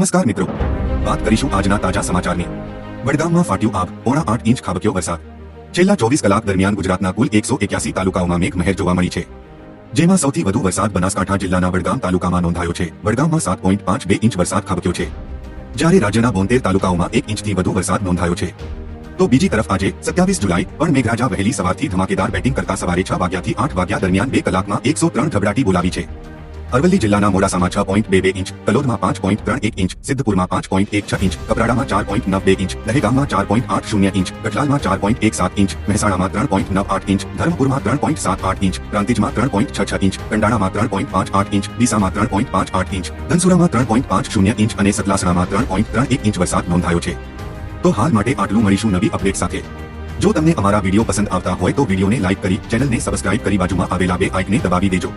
નમસ્કાર મિત્રો. વાત કરીશું આજના તાજા સમાચારની. વડગામમાં ફાટ્યું આગ, પોણા આઠ ઇંચ ખાબક્યો વરસાદ. છેલ્લા ચોવીસ કલાક દરમિયાન ગુજરાતના કુલ એકસો એક્યાસી તાલુકાઓમાં મેઘમહેર જોવા મળી છે. જેમાં સૌથી વધુ વરસાદ બનાસકાંઠા જિલ્લાના વડગામ તાલુકામાં નોંધાયો છે. વડગામમાં સાત પોઈન્ટ પાંચ બે ઇંચ વરસાદ ખાબક્યો છે. જ્યારે રાજ્યના બોતેર તાલુકાઓમાં એક ઇંચથી વધુ વરસાદ નોંધાયો છે. તો બીજી તરફ આજે સત્યાવીસ જુલાઈ પણ મેઘરાજા વહેલી સવારથી ધમાકેદાર બેટિંગ કરતા સવારે છ વાગ્યાથી આઠ વાગ્યા દરમિયાન બે કલાકમાં એકસો ત્રણ ધબડાટી બોલાવી છે. અરવલ્લી જિલ્લાના મોડાસામાં છ પોઈન્ટ બે બે ઇંચ, કલોદમાં પાંચ પોઈન્ટ ત્રણ એક ઇંચ, સિદ્ધપુરમાં પાંચ પોઈન્ટ એક છ ઇંચ કપરાડામાં ચાર પોઈન્ટ નવ બે ઇંચ, દહેગામમાં ચાર પોઈન્ટ આઠ શૂન્ય ઇંચ કટલાલમાં ચાર પોઈન્ટ એક સાત ઇંચ, મહેસાણામાં ત્રણ પોઈન્ટ નવ આઠ ઇંચ, ધર્મપુરમાં ત્રણ પોઈન્ટ સાત આઠ ઇંચ પ્રાંતિજમાં ત્રણ પોઈન્ટ છ છ ઇંચ, કંડાણામાં ત્રણ પોઈન્ટ પાંચ આઠ ઇંચ, ડીસામાં ત્રણ પોઈન્ટ પાંચ આઠ ઇંચ, ધનસુરામાં ત્રણ પોઈન્ટ પાંચ શૂન્ય ઇંચ અને સતલાસણામાં ત્રણ પોઈન્ટ ત્રણ એક ઇંચ વરસાદ નોંધાયો છે. તો હાલ માટે આટલું મળીશું નવી અપડેટ સાથે. જો તમને અમારા વીડિયો પસંદ આવતા હોય તો વિડીયોને લાઇક કરી, ચેનલને સબસ્ક્રાઇબ કરી બાજુમાં આવેલા બે આઇકને દબાવી દેજો.